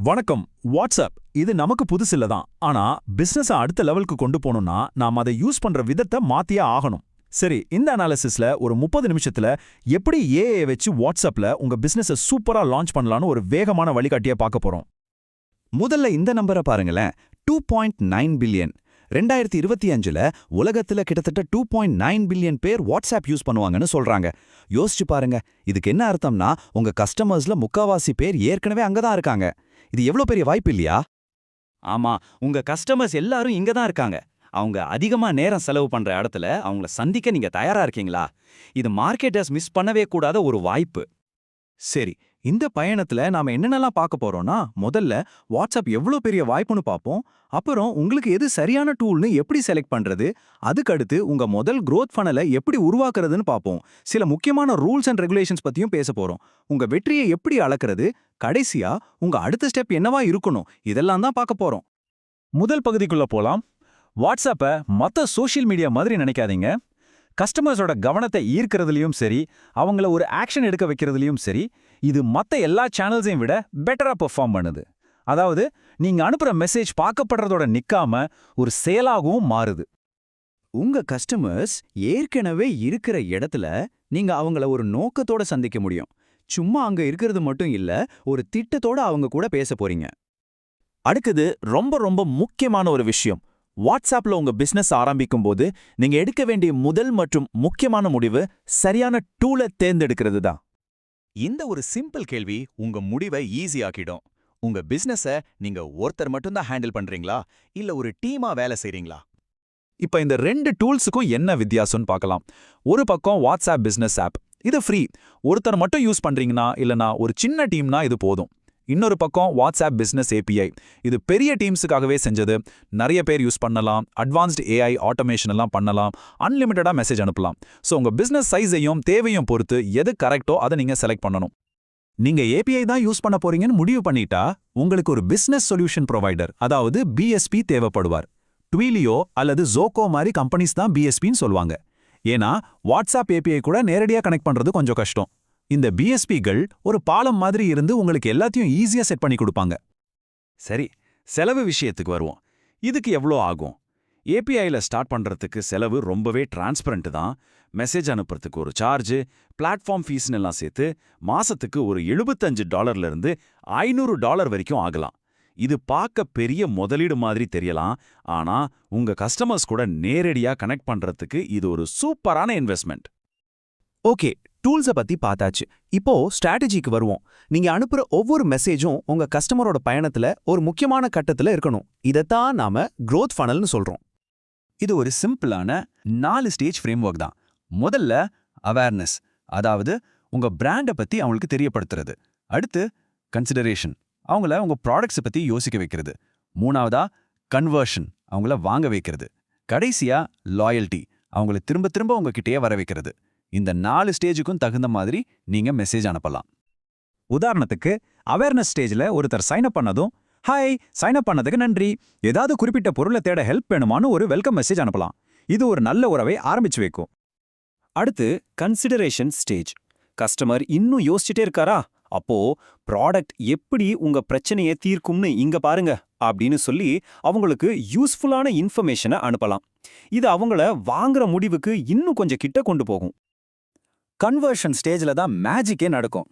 வணக்கம். வாட்ஸ்அப். இது நமக்கு புதுசில்ல தான். ஆனா பிசினஸ அடுத்த லெவலுக்கு கொண்டு போகணும்னா நாம் அதை யூஸ் பண்ற விதத்தை மாத்தியே ஆகணும். சரி இந்த அனாலிசிஸ்ல ஒரு முப்பது நிமிஷத்துல எப்படி ஏஐ வச்சு வாட்ஸ்அப்ல உங்க பிசினஸ சூப்பரா லான்ச் பண்ணலாம்னு ஒரு வேகமான வழிகாட்டிய பார்க்க போறோம். முதல்ல இந்த நம்பரை பாருங்களேன். டூ பாயிண்ட் நைன் பில்லியன் ரெண்டாயிரத்தி இருபத்தி அஞ்சுல உலகத்துல கிட்டத்தட்ட டூ பாயிண்ட் நைன் பில்லியன் பேர் வாட்ஸ்அப் யூஸ் பண்ணுவாங்கன்னு சொல்றாங்க. யோசிச்சு பாருங்க. இதுக்கு என்ன அர்த்தம்னா உங்க கஸ்டமர்ஸ்ல முக்காவாசி பேர் ஏற்கனவே அங்கதான் இருக்காங்க. இது எவ்வளோ பெரிய வாய்ப்பு இல்லையா? ஆமா உங்க கஸ்டமர்ஸ் எல்லாரும் இங்க தான் இருக்காங்க. அவங்க அதிகமா நேரம் செலவு பண்ற இடத்துல அவங்கள சந்திக்க நீங்க தயாரா இருக்கீங்களா? இது மார்க்கெட்டர்ஸ் மிஸ் பண்ணவே கூடாத ஒரு வாய்ப்பு. சரி இந்த பயணத்துல நாம என்னென்னலாம் பார்க்க போறோம்னா முதல்ல வாட்ஸ்அப் எவ்வளோ பெரிய வாய்ப்புன்னு பார்ப்போம். அப்புறம் உங்களுக்கு எது சரியான டூல்னு எப்படி செலக்ட் பண்றது? அதுக்கடுத்து உங்க முதல் குரோத் ஃபனலை எப்படி உருவாக்குறதுன்னு பார்ப்போம். சில முக்கியமான ரூல்ஸ் அண்ட் ரெகுலேஷன்ஸ் பத்தியும் பேச போறோம். உங்க வெற்றியை எப்படி அளக்கிறது? கடைசியா உங்க அடுத்த ஸ்டெப் என்னவா இருக்கணும்? இதெல்லாம் தான் பார்க்க போறோம். முதல் பகுதிக்குள்ள போலாம். வாட்ஸ்அப்பை மத்த சோஷியல் மீடியா மாதிரி நினைக்காதீங்க. கஸ்டமர்ஸோட கவனத்தை ஈர்க்கிறதுலையும் சரி அவங்கள ஒரு ஆக்ஷன் எடுக்க வைக்கிறதுலையும் சரி இது மத்த எல்லா சேனல்ஸையும் விட பெட்டரா பெர்ஃபார்ம் பண்ணுது. அதாவது நீங்க அனுப்புற மெசேஜ் பார்க்கப்படுறதோட நிக்காம ஒரு செயலாகவும் மாறுது. உங்க கஸ்டமர்ஸ் ஏற்கனவே இருக்கிற இடத்துல நீங்க அவங்கள ஒரு நோக்கத்தோட சந்திக்க முடியும். சும்மா அங்க இருக்கிறது மட்டும் இல்ல ஒரு திட்டத்தோட அவங்க கூட பேச போறீங்க. அடுத்தது ரொம்ப ரொம்ப முக்கியமான ஒரு விஷயம். வாட்ஸ்அப்ல உங்க பிசினஸ் ஆரம்பிக்கும் போது நீங்க எடுக்க வேண்டிய முதல் மற்றும் முக்கியமான முடிவு சரியான டூலை தேர்ந்தெடுக்கிறது தான் இந்த ஒரு சிம்பிள் கேள்வி உங்க முடிவை ஈஸியாக்கிடும் உங்க பிசினஸ நீங்க ஒருத்தர் மட்டும்தான் ஹேண்டில் பண்றீங்களா? இல்ல ஒரு டீமா வேலை செய்றீங்களா? இப்ப இந்த ரெண்டு டூல்ஸுக்கும் என்ன வித்தியாசம்னு பார்க்கலாம். ஒரு பக்கம் வாட்ஸ்அப் பிசினஸ் ஆப் இது ஃப்ரீ ஒருத்தர் மட்டும் யூஸ் பண்றீங்கன்னா இல்லனா ஒரு சின்ன டீம்னா இது போதும். இன்னொரு பக்கம் வாட்ஸ்அப் பிசினஸ் ஏபிஐ இது பெரிய டீம்ஸுக்காகவே செஞ்சது. நிறைய பேர் யூஸ் பண்ணலாம். அட்வான்ஸ்டு ஏஐ ஆட்டோமேஷன் எல்லாம் பண்ணலாம். அன்லிமிட்டடா மெசேஜ் அனுப்பலாம். ஸோ உங்க பிசினஸ் சைஸையும் தேவையும் பொறுத்து எது கரெக்டோ அதை நீங்க செலக்ட் பண்ணணும். நீங்க ஏபிஐ தான் யூஸ் பண்ண போறீங்கன்னு முடிவு பண்ணிட்டா உங்களுக்கு ஒரு பிசினஸ் சொல்யூஷன் ப்ரொவைடர் அதாவது பிஎஸ்பி தேவைப்படுவார். ட்வீலியோ அல்லது ஜோகோ மாதிரி கம்பெனிஸ் தான் பிஎஸ்பின்னு சொல்லுவாங்க. ஏன்னா வாட்ஸ்அப் ஏபிஐ கூட நேரடியா கனெக்ட் பண்றது கொஞ்சம் கஷ்டம். இந்த பிஎஸ்பிகள் ஒரு பாலம் மாதிரி இருந்து உங்களுக்கு எல்லாத்தையும் ஈஸியா செட் பண்ணி கொடுப்பாங்க. சரி செலவு விஷயத்துக்கு வருவோம். இதுக்கு எவ்வளோ ஆகும்? ஏபிஐல ஸ்டார்ட் பண்றதுக்கு செலவு ரொம்பவே டிரான்ஸ்பரண்ட் தான். மெசேஜ் அனுப்புறதுக்கு ஒரு சார்ஜ் பிளாட்ஃபார்ம் ஃபீஸ்னு எல்லாம் சேர்த்து மாசத்துக்கு ஒரு எழுபத்தஞ்சு டாலர்ல இருந்து ஐநூறு டாலர் வரைக்கும் ஆகலாம். இது பார்க்க பெரிய முதலீடு மாதிரி தெரியலாம். ஆனா உங்க கஸ்டமர்ஸ் கூட நேரடியா கனெக்ட் பண்றதுக்கு இது ஒரு சூப்பரான இன்வெஸ்ட்மெண்ட் ஓகே டூல்ஸை பத்தி பார்த்தாச்சு. இப்போ ஸ்ட்ராட்டஜிக்கு வருவோம். நீங்க அனுப்புற ஒவ்வொரு மெசேஜும் உங்க கஸ்டமரோட பயணத்துல ஒரு முக்கியமான கட்டத்துல இருக்கணும். இதைத்தான் நாம க்ரோத் ஃபனல்னு சொல்றோம். இது ஒரு சிம்பிளான நாலு ஸ்டேஜ் ஃப்ரேம் ஒர்க் தான். முதல்ல அவேர்னஸ் அதாவது உங்க பிராண்டை பத்தி அவங்களுக்கு தெரியப்படுத்துறது. அடுத்து கன்சிடரேஷன் அவங்கள உங்க ப்ராடக்ட்ஸை பத்தி யோசிக்க வைக்கிறது. மூணாவதா கன்வர்ஷன் அவங்கள வாங்க வைக்கிறது. கடைசியா லாயல்ட்டி அவங்கள திரும்ப திரும்ப உங்ககிட்டயே வர வைக்கிறது. இந்த நாலு ஸ்டேஜுக்கும் தகுந்த மாதிரி நீங்க மெசேஜ் அனுப்பலாம். உதாரணத்துக்கு அவேர்னஸ் ஸ்டேஜ்ல ஒருத்தர் சைன் அப் பண்ணதும் ஹாய் சைன் அப் பண்ணதுக்கு நன்றி. ஏதாவது குறிப்பிட்ட பொருளை தேட ஹெல்ப் வேணுமான்னு ஒரு வெல்கம் மெசேஜ் அனுப்பலாம். இது ஒரு நல்ல உறவை ஆரம்பிச்சு வைக்கும். அடுத்து கன்சிடரேஷன் ஸ்டேஜ் கஸ்டமர் இன்னும் யோசிச்சுட்டே இருக்காரா? அப்போ ப்ராடக்ட் எப்படி உங்க பிரச்சனையை தீர்க்கும்னு இங்க பாருங்க அப்படின்னு சொல்லி அவங்களுக்கு யூஸ்ஃபுல்லான இன்ஃபர்மேஷனை அனுப்பலாம். இது அவங்கள வாங்குற முடிவுக்கு இன்னும் கொஞ்சம் கிட்ட கொண்டு போகும். கன்வர்ஷன் ஸ்டேஜ்ல தான் மேஜிக்கே நடக்கும்.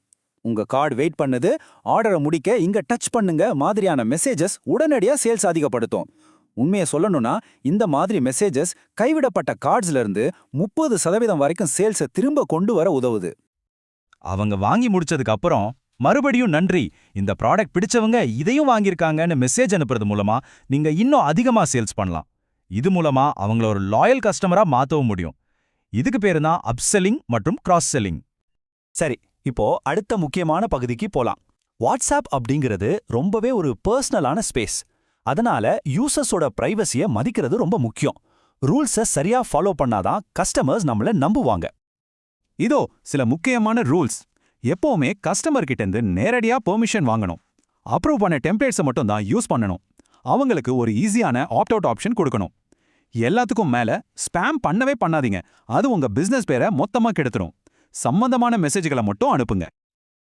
உங்க கார்டு வெயிட் பண்ணுது ஆர்டரை முடிக்க இங்க டச் பண்ணுங்க மாதிரியான மெசேஜஸ் உடனடியா சேல்ஸ் அதிகப்படுத்தும் உண்மையை சொல்லணும்னா இந்த மாதிரி மெசேஜஸ் கைவிடப்பட்ட கார்ட்ஸ்ல இருந்து முப்பது சதவீதம் வரைக்கும் சேல்ஸை திரும்ப கொண்டு வர உதவுது. அவங்க வாங்கி முடிச்சதுக்கு அப்புறம் மறுபடியும் நன்றி. இந்த ப்ராடக்ட் பிடிச்சவங்க இதையும் வாங்கியிருக்காங்கன்னு மெசேஜ் அனுப்புறது மூலமா நீங்க இன்னும் அதிகமா சேல்ஸ் பண்ணலாம். இது மூலமா அவங்கள ஒரு லாயல் கஸ்டமரா மாத்தவும் முடியும். இதுக்கு பேரு தான் அப்செல்லிங் மற்றும் கிராஸ் செல்லிங் சரி இப்போ அடுத்த முக்கியமான பகுதிக்கு போலாம். வாட்ஸ்அப் அப்படிங்கிறது ரொம்பவே ஒரு பர்சனலான ஸ்பேஸ் அதனால யூசர்ஸோட பிரைவசியை மதிக்கிறது ரொம்ப முக்கியம். ரூல்ஸை சரியா ஃபாலோ பண்ணாதான் கஸ்டமர்ஸ் நம்மள நம்புவாங்க. இதோ சில முக்கியமான ரூல்ஸ் எப்பவுமே கஸ்டமர் கிட்டேருந்து இருந்து நேரடியா பெர்மிஷன் வாங்கணும். அப்ரூவ் பண்ண டெம்ப்ளேட்ஸை மட்டும் தான் யூஸ் பண்ணணும். அவங்களுக்கு ஒரு ஈஸியான ஆப்ட் அவுட் ஆப்ஷன் கொடுக்கணும். எல்லாத்துக்கும் மேல ஸ்பேம் பண்ணவே பண்ணாதீங்க. அது உங்க பிசினஸ் பேரை மொத்தமா கெடுத்துரும். சம்பந்தமான மெசேஜ்களை மட்டும் அனுப்புங்க.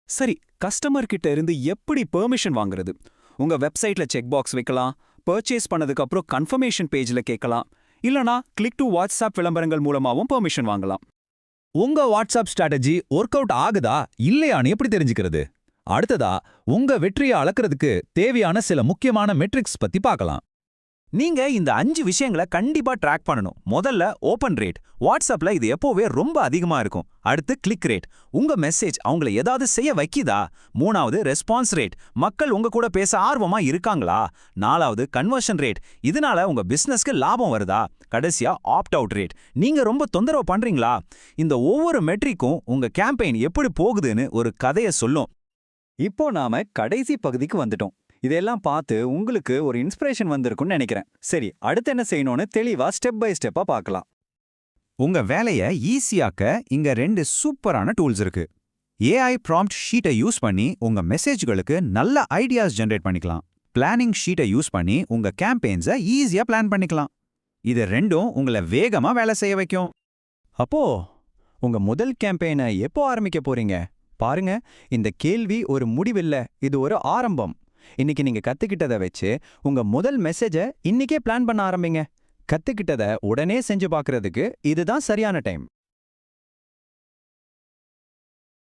சரி கஸ்டமர் கிட்ட இருந்து எப்படி பெர்மிஷன் வாங்குறது? உங்க வெப்சைட்ல செக் பாக்ஸ் வைக்கலாம் பர்ச்சேஸ் பண்ணதுக்கு அப்புறம் கன்ஃபர்மேஷன் பேஜ்ல கேட்கலாம் இல்லனா கிளிக் டு வாட்ஸ்அப் விளம்பரங்கள் மூலமாவும் பெர்மிஷன் வாங்கலாம். உங்க வாட்ஸ்அப் ஸ்ட்ராட்டஜி ஒர்க் அவுட் ஆகுதா? இல்லையான்னு எப்படி தெரிஞ்சுக்கிறது? அடுத்ததா உங்க வெற்றியை அளக்கிறதுக்கு தேவையான சில முக்கியமான மெட்ரிக்ஸ் பத்தி பார்க்கலாம். நீங்க இந்த அஞ்சு விஷயங்களை கண்டிப்பா ட்ராக் பண்ணணும். முதல்ல ஓபன் ரேட் வாட்ஸ்அப்ல இது எப்போவே ரொம்ப அதிகமா இருக்கும். அடுத்து கிளிக் ரேட் உங்க மெசேஜ் அவங்கள ஏதாவது செய்ய வைக்கிதா? மூணாவது ரெஸ்பான்ஸ் ரேட் மக்கள் உங்க கூட பேச ஆர்வமா இருக்காங்களா? நாலாவது கன்வர்ஷன் ரேட் இதனால உங்க பிசினஸ்க்கு லாபம் வருதா? கடைசியா ஆப்ட் அவுட் ரேட் நீங்க ரொம்ப தொந்தரவு பண்றீங்களா? இந்த ஒவ்வொரு மெட்ரிக்கும் உங்க கேம்பெயின் எப்படி போகுதுன்னு ஒரு கதையை சொல்லும். இப்போ நாம கடைசி பகுதிக்கு வந்துட்டோம். இதெல்லாம் பார்த்து உங்களுக்கு ஒரு இன்ஸ்பிரேஷன் வந்திருக்கும்னு நினைக்கிறேன். சரி அடுத்து என்ன செய்யணும்னு தெளிவா ஸ்டெப் பை ஸ்டெப்பாக பார்க்கலாம். உங்க வேலையை ஈஸியாக்க இங்க ரெண்டு சூப்பரான டூல்ஸ் இருக்கு. ஏஐ ப்ராம்ப்ட் ஷீட்டை யூஸ் பண்ணி உங்க மெசேஜ்களுக்கு நல்ல ஐடியாஸ் ஜெனரேட் பண்ணிக்கலாம். பிளானிங் ஷீட்டை யூஸ் பண்ணி உங்க கேம்பெயின்ஸை ஈஸியா பிளான் பண்ணிக்கலாம். இது ரெண்டும் உங்களை வேகமா வேலை செய்ய வைக்கும். அப்போ உங்க முதல் கேம்பெயினை எப்போ ஆரம்பிக்க போறீங்க? பாருங்க இந்த கேள்வி ஒரு முடிவில்லை இது ஒரு ஆரம்பம். இன்னைக்கு நீங்க கத்துக்கிட்டதை வச்சு உங்க முதல் மெசேஜை இன்னைக்கே பிளான் பண்ண ஆரம்பிங்க. கத்துக்கிட்டதை உடனே செஞ்சு பார்க்கறதுக்கு இதுதான் சரியான டைம்